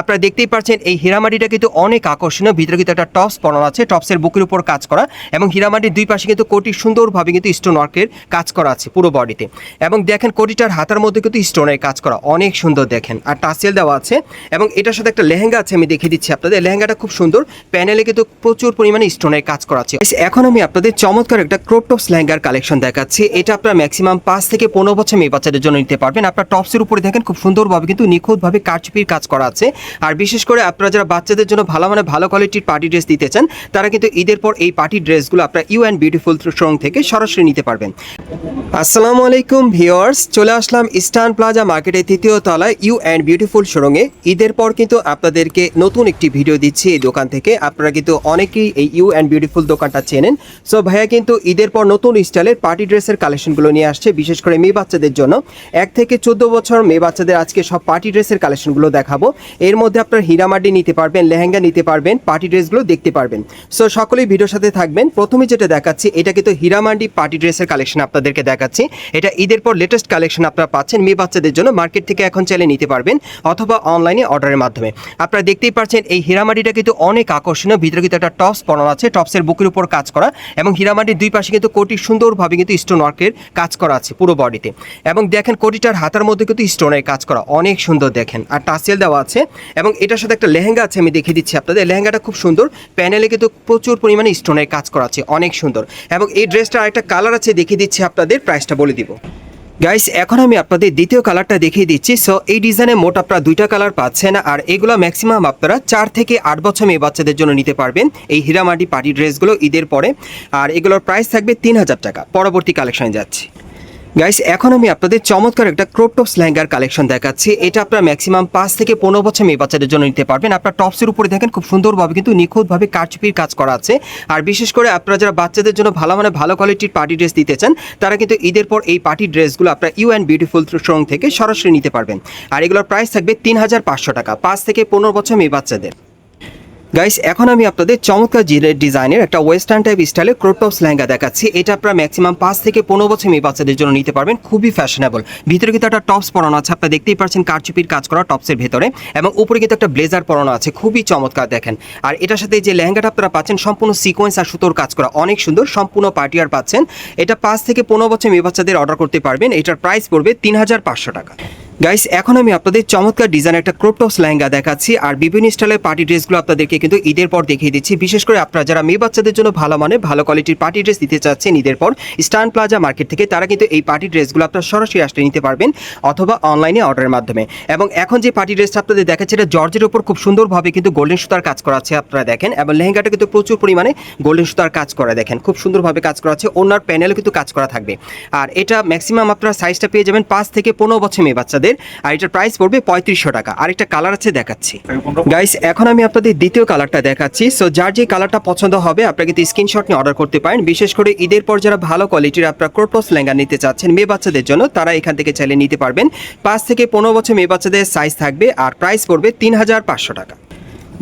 আপনারা দেখতেই পাচ্ছেন, এই হীরামাটিটা কিন্তু অনেক আকর্ষণীয়। ভিতরে কিন্তু একটা টপস পরানো আছে, টপসের বুকের উপর কাজ করা এবং হীরামাটির দুই পাশে কিন্তু কোটি সুন্দরভাবে কিন্তু স্টোন ওয়ার্কের কাজ করা আছে পুরো বডিতে এবং দেখেন কোটিটার হাতার মধ্যে কিন্তু স্টোনের কাজ করা, অনেক সুন্দর দেখেন। আর টাসেল দেওয়া আছে এবং এটার সাথে একটা লেহেঙ্গা আছে, আমি দেখিয়ে দিচ্ছি আপনাদের। লেহেঙ্গাটা খুব সুন্দর প্যানেলে কিন্তু প্রচুর পরিমাণে স্টোনের কাজ করা আছে। এখন আমি আপনাদের চমৎকার একটা ক্রপ টপস লেহেঙ্গার কালেকশন দেখাচ্ছি। এটা আপনার ম্যাক্সিমাম পাঁচ থেকে পনেরো বছর মেয়ে বাচ্চাদের জন্য নিতে পারবেন। আপনার টপসের উপরে দেখেন, খুব সুন্দরভাবে কিন্তু নিখুঁতভাবে কারচুপির কাজ করা আছে। আর বিশেষ করে আপনারা যারা বাচ্চাদের জন্য ভালো মানে ভালো কোয়ালিটির পার্টি ড্রেস দিতে চান, তারা কিন্তু ঈদের পর এই পার্টি ড্রেসগুলো আপনার ইউ অ্যান্ড বিউটিফুল শোরুম থেকে সরাসরি নিতে পারবেন। আসসালামু আলাইকুম ভিউয়ার্স, চলে আসলাম ইস্টার্ন প্লাজা মার্কেটের তৃতীয় তলায় ইউ অ্যান্ড বিউটিফুল শোরুমে ঈদের পর কিন্তু আপনাদেরকে নতুন একটি ভিডিও দিচ্ছি এই দোকান থেকে। আপনারা কিন্তু অনেকেই এই ইউ অ্যান্ড বিউটিফুল দোকানটা চেনেন। সো ভাইয়া কিন্তু ঈদের পর নতুন স্টাইলের পার্টি ড্রেসের কালেকশনগুলো নিয়ে আসছে, বিশেষ করে মেয়ে বাচ্চাদের জন্য। এক থেকে চোদ্দ বছর মেয়ে বাচ্চাদের আজকে সব পার্টি ড্রেসের কালেকশনগুলো দেখাবো। এর মধ্যে আপনার হীরামাটি নিতে পারবেন, লেহেঙ্গা নিতে পারবেন, পার্টি ড্রেসগুলো দেখতে পারবেন। সো সকলেই ভিডিওর সাথে থাকবেন। প্রথমে যেটা দেখাচ্ছি, এটা কিন্তু হীরামান্ডি পার্টি ড্রেসের কালেকশন আপনাদেরকে দেখাচ্ছি। এটা ঈদের পর লেটেস্ট কালেকশন আপনারা পাচ্ছেন, মেয়ে বাচ্চাদের জন্য। মার্কেট থেকে এখন চাইলে নিতে পারবেন, অথবা অনলাইনে অর্ডারের মাধ্যমে। আপনারা দেখতেই পাচ্ছেন, এই হীরামাটিটা কিন্তু অনেক আকর্ষণীয়। ভিতরে কিন্তু একটা টপস পরানো আছে টপসের বুকের উপর কাজ করা, এবং হীরামাটির দুই পাশে কিন্তু কোটি সুন্দরভাবে কিন্তু স্টোন ওয়ার্কের কাজ করা আছে পুরো বডিতে এবং দেখেন, কোটিটার হাতার মধ্যে কিন্তু স্টোনের কাজ করা, অনেক সুন্দর দেখেন। আর টাসেল দেওয়া আছে এবং এটার সাথে একটা লেহেঙ্গা আছে, আমি দেখিয়ে দিচ্ছি আপনাদের। লেহেঙ্গাটা খুব সুন্দর। প্যানেলে কিন্তু প্রচুর পরিমাণে স্টোনের কাজ করা আছে, অনেক সুন্দর। এবং এই ড্রেসটার আরেকটা কালার আছে, দেখিয়ে দিচ্ছি আপনাদের, প্রাইসটা বলে দিব। গাইস এখন আমি আপনাদের দ্বিতীয় কালারটা দেখিয়ে দিচ্ছি। সো এই ডিজাইনে মোট আপনারা দুইটা কালার পাচ্ছেন, আর এগুলো ম্যাক্সিমাম আপনারা চার থেকে আট বছর মেয়ে বাচ্চাদের জন্য নিতে পারবেন। এই হীরামাটি পার্টি ড্রেসগুলো ঈদের পরে। আর এগুলোর প্রাইস থাকবে তিন হাজার টাকা। পরবর্তী কালেকশনে যাচ্ছি। গাইস এখন আমি আপনাদের চমৎকার একটা ক্রপ টপস লেহেঙ্গার কালেকশন দেখাচ্ছি। এটা আপনার ম্যাক্সিমাম পাঁচ থেকে পনেরো বছর মেয়ে বাচ্চাদের জন্য নিতে পারবেন। আপনার টপসের উপরে দেখেন, খুব সুন্দরভাবে কিন্তু নিখুঁতভাবে কারচুপির কাজ করা আছে। আর বিশেষ করে আপনারা যারা বাচ্চাদের জন্য ভালো মানে ভালো কোয়ালিটির পার্টি ড্রেস দিতে চান, তারা কিন্তু ঈদের পর এই পার্টি ড্রেসগুলো আপনার ইউ অ্যান্ড বিউটিফুল শোরুম থেকে সরাসরি নিতে পারবেন। আর এগুলোর প্রাইস থাকবে তিন হাজার পাঁচশো টাকা, পাঁচ থেকে পনেরো বছর মেয়ে বাচ্চাদের। গাইস এখন আমি আপনাদের চমৎকার জিরের ডিজাইনের একটা ওয়েস্টার্ন টাইপ স্টাইলের ক্রোটপস লেহেঙ্গা দেখাচ্ছি। এটা আপনারা ম্যাক্সিমাম পাঁচ থেকে পনেরো বছর মেয়ে বাচ্চাদের জন্য নিতে পারবেন। খুবই ফ্যাশনেবল ভিতরে কিন্তু একটা টপস পরানো আছে। আপনারা দেখতেই পাচ্ছেন কারচুপির কাজ করা টপসের ভেতরে এবং উপরে কিন্তু একটা ব্লেজার পরানো আছে। খুবই চমৎকার দেখেন। আর এটার সাথে যে লেহেঙ্গাটা আপনারা পাচ্ছেন, সম্পূর্ণ সিকোয়েন্স আর সুতোর কাজ করা। অনেক সুন্দর, সম্পূর্ণ পার্টি আর পাচ্ছেন। এটা পাঁচ থেকে পনেরো বছর মেয়ে বাচ্চাদের অর্ডার করতে পারবেন। এটার প্রাইস পড়বে তিন হাজার পাঁচশো টাকা। গাইস এখন আমি আপনাদের চমৎকার ডিজাইন একটা ক্রোপটপস লেহেঙ্গা দেখাচ্ছি, আর বিভিন্ন স্টাইলের পার্টি ড্রেসগুলো আপনাদেরকে কিন্তু ঈদের পর দেখিয়ে দিচ্ছি। বিশেষ করে আপনারা যারা মেয়ে বাচ্চাদের জন্য ভালো মানে ভালো কোয়ালিটির পার্টি ড্রেস দিতে চাচ্ছেন ঈদের পর স্টান প্লাজা মার্কেট থেকে তারা কিন্তু এই পার্টি ড্রেসগুলো আপনারা সরাসরি আসলে নিতে পারবেন অথবা অনলাইনে অর্ডারের মাধ্যমে। এবং এখন যে পার্টি ড্রেসটা আপনাদের দেখাচ্ছে, এটা জর্জের ওপর খুব সুন্দরভাবে কিন্তু গোল্ডেন সুতার কাজ করা আছে আপনারা দেখেন, এবং লেহেঙ্গাটা কিন্তু প্রচুর পরিমাণে গোল্ডেন সুতার কাজ করা দেখেন, খুব সুন্দরভাবে কাজ করা আছে, ওনার প্যানেলও কিন্তু কাজ করা থাকবে। আর এটা ম্যাক্সিমাম আপনারা সাইজটা পেয়ে যাবেন পাঁচ থেকে পনেরো বছর মেয়ে বাচ্চাদের। আর এটার প্রাইস পড়বে পঁয়ত্রিশশো টাকা। আর একটা কালার আছে, দেখাচ্ছি। গাইস এখন আমি আপনাদের দ্বিতীয় কালারটা দেখাচ্ছি। সো যার যে কালারটা পছন্দ হবে আপনাকে কিন্তু স্ক্রিনশট নিয়ে অর্ডার করতে পারেন। বিশেষ করে ঈদের পর যারা ভালো কোয়ালিটির আপনার ক্রোটস লেঙ্গা নিতে চাচ্ছেন, মেয়ে বাচ্চাদের জন্য, তারা এখান থেকে চাইলে নিতে পারবেন। পাঁচ থেকে পনেরো বছর মেয়ে বাচ্চাদের সাইজ থাকবে, আর প্রাইস পড়বে তিন হাজার পাঁচশো টাকা।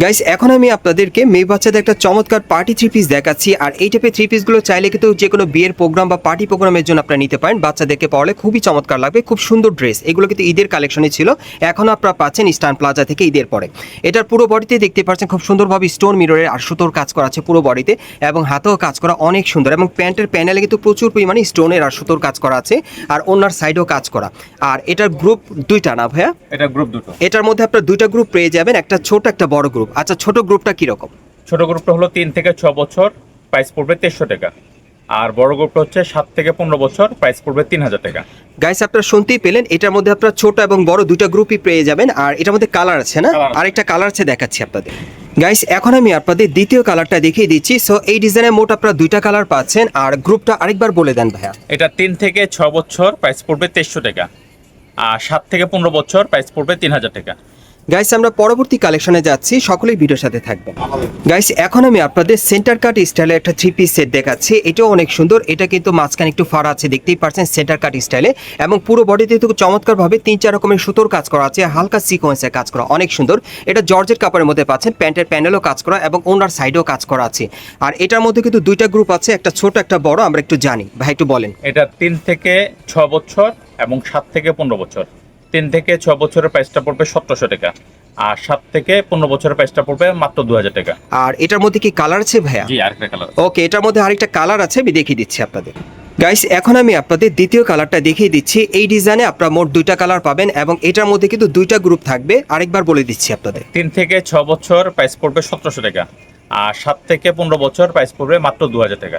গাইস এখন আমি আপনাদেরকে মেয়ে বাচ্চাদের একটা চমৎকার পার্টি থ্রি পিস দেখাচ্ছি আর এই টাইপের থ্রি পিসগুলো চাইলে কিন্তু যে কোনো বিয়ের প্রোগ্রাম বা পার্টি প্রোগ্রামের জন্য আপনারা নিতে পারেন। বাচ্চাদেরকে পড়লে খুবই চমৎকার লাগবে খুব সুন্দর ড্রেস এগুলো কিন্তু ঈদের কালেকশনে ছিল এখনও আপনারা পাচ্ছেন স্টান প্লাজা থেকে ঈদের পরে। এটার পুরো বডিতে দেখতে পাচ্ছেন খুব সুন্দরভাবে স্টোন মিররের আর সুতোর কাজ করা আছে পুরো বডিতে এবং হাতেও কাজ করা অনেক সুন্দর এবং প্যান্টের প্যানেলে কিন্তু প্রচুর পরিমাণে স্টোনের আর সুতোর কাজ করা আছে আর ওনার সাইডেও কাজ করা। আর এটার গ্রুপ দুইটা না ভাইয়া? এটা গ্রুপ দুটো। এটার মধ্যে আপনার দুইটা গ্রুপ পেয়ে যাবেন একটা ছোট একটা বড় গ্রুপ আচ্ছা ছোট গ্রুপটা কীরকম? ছোট গ্রুপটা হলো তিন থেকে ছ বছর প্রাইস পড়বে তেইশশো টাকা। আর বড় গ্রুপটা হচ্ছে সাত থেকে পনেরো বছর প্রাইস পড়বে তিন হাজার টাকা। গাইস আপনারা শুনতেই পেলেন এটার মধ্যে আপনারা ছোট এবং বড় দুটো গ্রুপই পেয়ে যাবেন আর এটার মধ্যে কালার আছে না। আরেকটা কালার আছে দেখাচ্ছি আপনাদের। গাইস এখন আমি আপনাদের দ্বিতীয় কালারটা দেখিয়ে দিচ্ছি। সো এই ডিজাইনে মোট আপনারা দুইটা কালার পাচ্ছেন আর গ্রুপটা আরেকবার বলে দেন ভাইয়া। এটা তিন থেকে ছ বছর প্রাইস পড়বে তেইশশো টাকা। আর সাত থেকে পনেরো বছর প্রাইস পড়বে তিন হাজার টাকা। গাইস আমরা পরবর্তী কালেকশনে যাচ্ছি, সকলেই ভিডিওর সাথে থাকবেন। গাইস এখন আমি আপনাদের সেন্টার কাট স্টাইলে একটা থ্রি পিস সেট দেখাচ্ছি। এটাও অনেক সুন্দর, এটা কিন্তু মাঝখানে একটু ফাড়া আছে, দেখতেই পাচ্ছেন সেন্টার কাট স্টাইলে এবং পুরো বডিতে কিন্তু চমৎকারভাবে তিন চার রকমের সুতোর কাজ করা আছে, হালকা সিকোয়েন্সের কাজ করা, অনেক সুন্দর। এটা জর্জের কাপড়ের মধ্যে পাচ্ছেন, প্যান্টের প্যানেলও কাজ করা এবং ওনার সাইডেও কাজ করা আছে। আর এটার মধ্যে কিন্তু দুইটা গ্রুপ আছে, একটা ছোট, একটা বড়, আমরা একটু জানি। ভাই, একটু বলেন। এটা তিন থেকে ছ বছর এবং সাত থেকে পনেরো বছর। তিন থেকে ছ বছরের প্রাইসটা পড়বে সতেরোশো টাকা। আর সাত থেকে পনেরো বছরের প্রাইসটা পড়বে মাত্র দু হাজার টাকা। আর এটার মধ্যে কি কালার আছে ভাইয়া? জি আরেকটা কালার ওকে এটার মধ্যে আরেকটা কালার আছে আমি দেখিয়ে দিচ্ছি আপনাদের। গাইস এখন আমি আপনাদের দ্বিতীয় কালারটা দেখিয়ে দিচ্ছি। এই ডিজাইনে আপনারা মোট দুইটা কালার পাবেন এবং এটার মধ্যে কিন্তু দুইটা গ্রুপ থাকবে। আরেকবার বলে দিচ্ছি আপনাদের। তিন থেকে ছ বছর প্রাইস পড়বে সতেরোশো টাকা। আর সাত থেকে পনেরো বছর প্রাইস পড়বে মাত্র দু হাজার টাকা।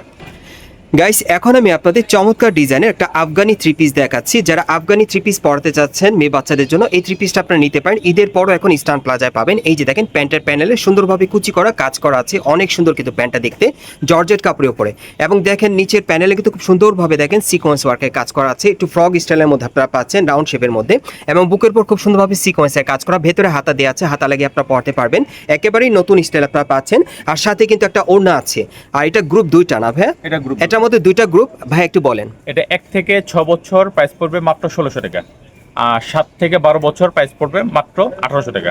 গাইস এখন আমি আপনাদের চমৎকার ডিজাইনের একটা আফগানি থ্রি পিস দেখাচ্ছি। যারা আফগানি থ্রি পিস পড়তে চাচ্ছেন মেয়ে বাচ্চাদের জন্য এই থ্রি পিসটা আপনারা নিতে পারেন। ঈদের পরও এখন ইস্টার্ন প্লাজায় পাবেন। এই যে দেখেন প্যান্টের প্যানেলে সুন্দরভাবে কুচি করা কাজ করা আছে। অনেক সুন্দর কিন্তু প্যান্টটা দেখতে জর্জেট কাপড়ের উপরে। এবং দেখেন নিচের প্যানেলে কিন্তু খুব সুন্দরভাবে দেখেন সিকোয়েন্স ওয়ার্কের কাজ করা আছে। একটু ফ্রগ স্টাইলের মধ্যে আপনারা পাচ্ছেন রাউন্ড শেপের মধ্যে। এবং বুকের উপর খুব সুন্দরভাবে সিকোয়েন্সের কাজ করা। ভেতরে হাতা দেওয়া আছে হাতা লাগিয়ে আপনারা পড়তে পারবেন। একেবারেই নতুন স্টাইল আপনারা পাচ্ছেন। আর সাথে কিন্তু একটা ওড়না আছে। আর এটা গ্রুপ দুইটা না ভাই এটা গ্রুপ এটার মধ্যে দুইটা গ্রুপ ভাই একটু বলেন। এটা এক থেকে ছ বছর প্রাইস পড়বে মাত্র ষোলোশো টাকা। আর সাত থেকে বারো বছর প্রাইস পড়বে মাত্র আঠারোশো টাকা।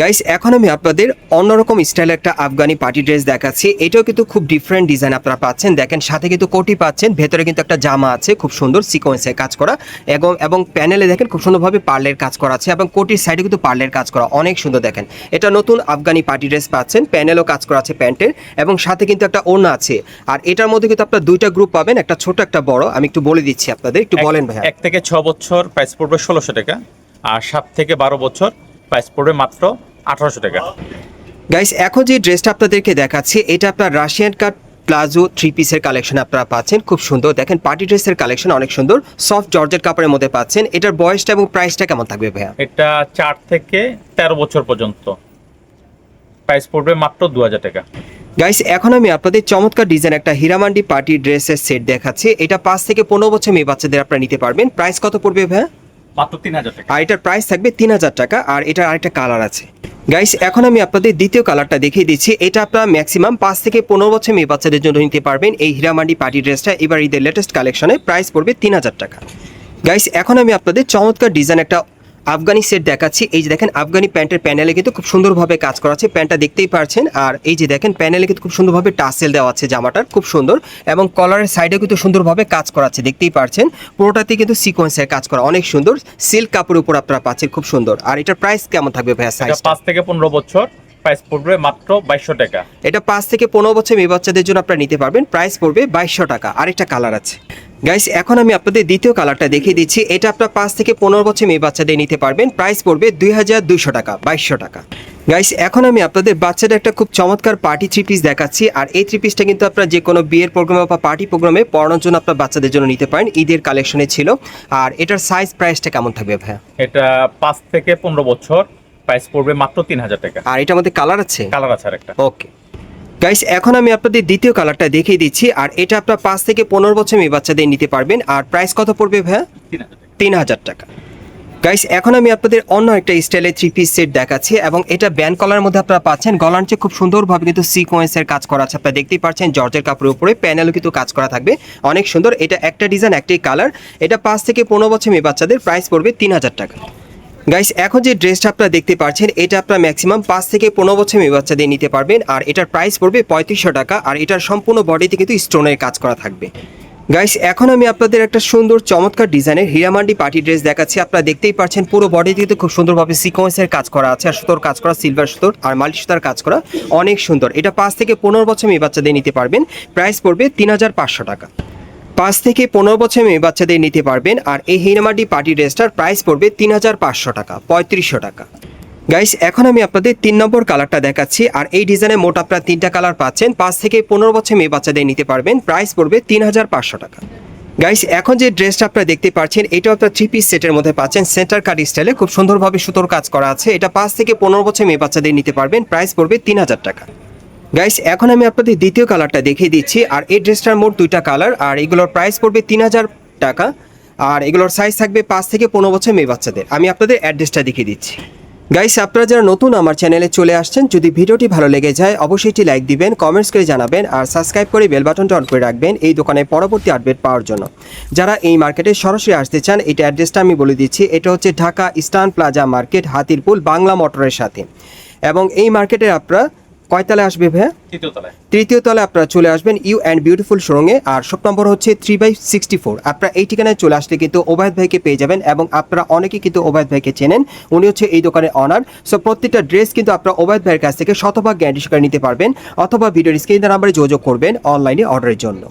গাইস এখন আমি আপনাদের অন্যরকম স্টাইলের একটা আফগানি পার্টি ড্রেস দেখাচ্ছি। এটাও কিন্তু খুব ডিফারেন্ট ডিজাইন আপনারা পাচ্ছেন। দেখেন সাথে কিন্তু কোটি পাচ্ছেন ভেতরে কিন্তু একটা জামা আছে খুব সুন্দর সিকোয়েন্সের কাজ করা। এবং এবং প্যানেলে দেখেন খুব সুন্দরভাবে পার্লের কাজ করা আছে এবং কোটির সাইডে কিন্তু পার্লের কাজ করা। অনেক সুন্দর দেখেন। এটা নতুন আফগানি পার্টি ড্রেস পাচ্ছেন প্যানেলও কাজ করা আছে প্যান্টের। এবং সাথে কিন্তু একটা ওড়না আছে। আর এটার মধ্যে কিন্তু আপনার দুইটা গ্রুপ পাবেন একটা ছোট একটা বড়। আমি একটু বলে দিচ্ছি আপনাদের একটু বলেন ভাইয়া। এক থেকে ছ বছর প্রাইস পড়বে ষোলোশো টাকা আর সাত থেকে বারো বছর প্রাইস পড়বে মাত্র আঠারোশো টাকা। গাইস এখন যে ড্রেসটা আপনাদেরকে দেখাচ্ছি এটা আপনার রাশিয়ান কাট প্লাজো থ্রি পিসের কালেকশন আপনারা পাচ্ছেন। খুব সুন্দর। দেখেন পার্টি ড্রেসের কালেকশন অনেক সুন্দর। সফট জর্জেট কাপড়ের মধ্যে পাচ্ছেন। এটার বয়সটা এবং প্রাইসটা কেমন থাকবে ভাইয়া? এটা চার থেকে তেরো বছর পর্যন্ত। প্রাইস পড়বে মাত্র দু হাজার টাকা। গাইস এখন আমি আপনাদের চমৎকার ডিজাইন একটা হিরামান্ডি পার্টি ড্রেসের সেট দেখাচ্ছি। এটা পাঁচ থেকে পনেরো বছর মেয়ে বাচ্চাদের আপনারা নিতে পারবেন। প্রাইস কত পড়বে ভাইয়া? মাত্র তিন হাজার টাকা। আর এটার প্রাইস থাকবে তিন হাজার টাকা, আর এটার আরেকটা কালার আছে। গাইস এখন আমি আপনাদের দ্বিতীয় কালারটা দেখিয়ে দিচ্ছি। এটা আপনার ম্যাক্সিমাম পাঁচ থেকে পনেরো বছর মেয়ে বাচ্চাদের জন্য নিতে পারবেন এই হীরামান্ডি পার্টি ড্রেসটা এবার ঈদের লেটেস্ট কালেকশনে প্রাইস পড়বে তিন হাজার টাকা। গাইস এখন আমি আপনাদের চমৎকার ডিজাইন একটা আফগানি সেট দেখাচ্ছি। এই যে দেখেন, আফগানি প্যান্টের প্যানেলে কিন্তু খুব সুন্দরভাবে কাজ করা আছে। প্যান্টটা দেখতেই পারছেন। আর এই যে দেখেন, প্যানেলে কিন্তু খুব সুন্দরভাবে টাসেল দেওয়া আছে জামাটার, খুব সুন্দর। এবং কলারের সাইডে কিন্তু সুন্দরভাবে কাজ করা আছে, দেখতেই পারছেন। পুরোটাতে কিন্তু সিকোয়েন্সের কাজ করা, অনেক সুন্দর। সিল্ক কাপড়ের উপর আপনারা পাচ্ছেন, খুব সুন্দর। আর এটার প্রাইস কেমন থাকবে ভাইয়া সাইজ পাঁচ থেকে পনেরো বছর। প্রাইস পড়বে মাত্র বাইশশো টাকা। এটা পাঁচ থেকে পনেরো বছর মেয়ে বাচ্চাদের জন্য আপনারা নিতে পারবেন। প্রাইস পড়বে বাইশশো টাকা। আরেকটা কালার আছে। গাইস এখন আমি আপনাদের দ্বিতীয় কালারটা দেখিয়ে দিচ্ছি। এটা আপনার পাঁচ থেকে পনেরো বছর মেয়ে বাচ্চাদের নিতে পারবেন। প্রাইস পড়বে দুই হাজার দুইশো টাকা বাইশশো টাকা। গাইস এখন আমি আপনাদের বাচ্চাদের একটা খুব চমৎকার পার্টি থ্রি পিস দেখাচ্ছি। আর এই থ্রি পিসটা কিন্তু আপনার যে কোনো বিয়ের প্রোগ্রামে বা পার্টি প্রোগ্রামে পড়ানোর জন্য আপনার বাচ্চাদের জন্য নিতে পারেন। ঈদের কালেকশনে ছিল। আর এটার সাইজ প্রাইসটা কেমন থাকবে ভাইয়া? এটা পাঁচ থেকে পনেরো বছর। প্রাইস পড়বে মাত্র তিন হাজার টাকা। আর এটা আমাদের কালার আছে? কালার আছে আর একটা। ওকে। গাইস এখন আমি আপনাদের দ্বিতীয় কালারটা দেখিয়ে দিচ্ছি আর এটা আপনার পাঁচ থেকে পনেরো বছর মেয়ে বাচ্চাদের নিতে পারবেন আর প্রাইস কত পড়বে ভাইয়া? তিন হাজার টাকা। গাইস এখন আমি আপনাদের অন্য একটা স্টাইলের থ্রি পিস সেট দেখাচ্ছি এবং এটা ব্যান্ড কলার মধ্যে আপনারা পাচ্ছেন। গলার চেয়ে খুব সুন্দরভাবে কিন্তু সিকোয়েন্সের কাজ করা আছে আপনারা দেখতেই পাচ্ছেন জর্জের কাপড়ের উপরে প্যানেলও কিন্তু কাজ করা থাকবে। অনেক সুন্দর এটা একটা ডিজাইন একটাই কালার এটা পাঁচ থেকে পনেরো বছর মেয়ে বাচ্চাদের প্রাইস পড়বে তিন হাজার টাকা। গাইস এখন যে ড্রেসটা আপনারা দেখতে পাচ্ছেন, এটা আপনারা ম্যাক্সিমাম পাঁচ থেকে পনেরো বছর মেয়ে বাচ্চাদের নিতে পারবেন। আর এটার প্রাইস পড়বে পঁয়ত্রিশশো টাকা। আর এটার সম্পূর্ণ বডিতে কিন্তু স্টোনের কাজ করা থাকবে। গাইস এখন আমি আপনাদের একটা সুন্দর, চমৎকার ডিজাইনের হিরামান্ডি পার্টি ড্রেস দেখাচ্ছি। আপনারা দেখতেই পাচ্ছেন, পুরো বডিতে কিন্তু খুব সুন্দরভাবে সিকোয়েন্সের কাজ করা আছে। আর সুতোর কাজ করা সিলভার সুতোর আর মাল্টি সুতার কাজ করা অনেক সুন্দর। এটা পাঁচ থেকে পনেরো বছর মেয়ে বাচ্চাদের নিতে পারবেন। প্রাইস পড়বে তিন হাজার পাঁচশো টাকা। পাঁচ থেকে পনেরো বছর মেয়ে বাচ্চাদের নিতে পারবেন আর এই হিনামাটি পার্টি ড্রেসটার প্রাইস পড়বে তিন হাজার পাঁচশো টাকা, পঁয়ত্রিশশো টাকা। গাইস এখন আমি আপনাদের তিন নম্বর কালারটা দেখাচ্ছি আর এই ডিজাইনে মোট আপনারা তিনটা কালার পাচ্ছেন। পাঁচ থেকে পনেরো বছর মেয়ে বাচ্চাদের নিতে পারবেন, প্রাইস পড়বে তিন হাজার পাঁচশো টাকা। গাইস এখন যে ড্রেসটা আপনারা দেখতে পাচ্ছেন এটা আপনার থ্রি পিস সেটের মধ্যে পাচ্ছেন সেন্টার কাট স্টাইলে খুব সুন্দরভাবে সুতোর কাজ করা আছে। এটা পাঁচ থেকে পনেরো বছর মেয়ে বাচ্চাদের নিতে পারবেন, প্রাইস পড়বে তিন হাজার টাকা। গাইস এখন আমি আপনাদের দ্বিতীয় কালারটা দেখিয়ে দিচ্ছি। আর এই ড্রেসটার মোট দুইটা কালার আর এগুলোর প্রাইস পড়বে তিন হাজার টাকা। আর এগুলোর সাইজ থাকবে পাঁচ থেকে পনেরো বছর মেয়ে বাচ্চাদের। আমি আপনাদের অ্যাড্রেসটা দেখিয়ে দিচ্ছি। গাইস আপনারা যারা নতুন আমার চ্যানেলে চলে আসছেন, যদি ভিডিওটি ভালো লেগে যায়, অবশ্যই একটি লাইক দিবেন কমেন্টস করে জানাবেন, আর সাবস্ক্রাইব করে বেল বাটনটা অন করে রাখবেন এই দোকানে পরবর্তী আপডেট পাওয়ার জন্য। যারা এই মার্কেটে সরাসরি আসতে চান এটা অ্যাড্রেসটা আমি বলে দিচ্ছি, এটা হচ্ছে Dhaka Eastern Plaza market Hatirpool, Bangla মোটরের সাথে। এবং এই মার্কেটে আপনারা কয়তলায় আসবে ভাইয়া? তৃতীয় তলায় তৃতীয় তলায় আপনারা চলে আসবেন ইউ অ্যান্ড বিউটিফুল শোরুমে। আর শপ নম্বর হচ্ছে থ্রি বাই সিক্সটি ফোর। আপনারা এই ঠিকানায় চলে আসলে কিন্তু ওবায়দ ভাইকে পেয়ে যাবেন এবং আপনারা অনেকেই কিন্তু ওবায়দ ভাইকে চেনেন। উনি হচ্ছে এই দোকানের অনার সো প্রত্যেকটা ড্রেস কিন্তু আপনারা ওবায়দ ভাইয়ের কাছ থেকে শতভাগ গ্যারান্টি সহকারে নিতে পারবেন। অথবা ভিডিওর স্ক্রিনের নাম্বারে যোগাযোগ করবেন অনলাইনে অর্ডারের জন্য।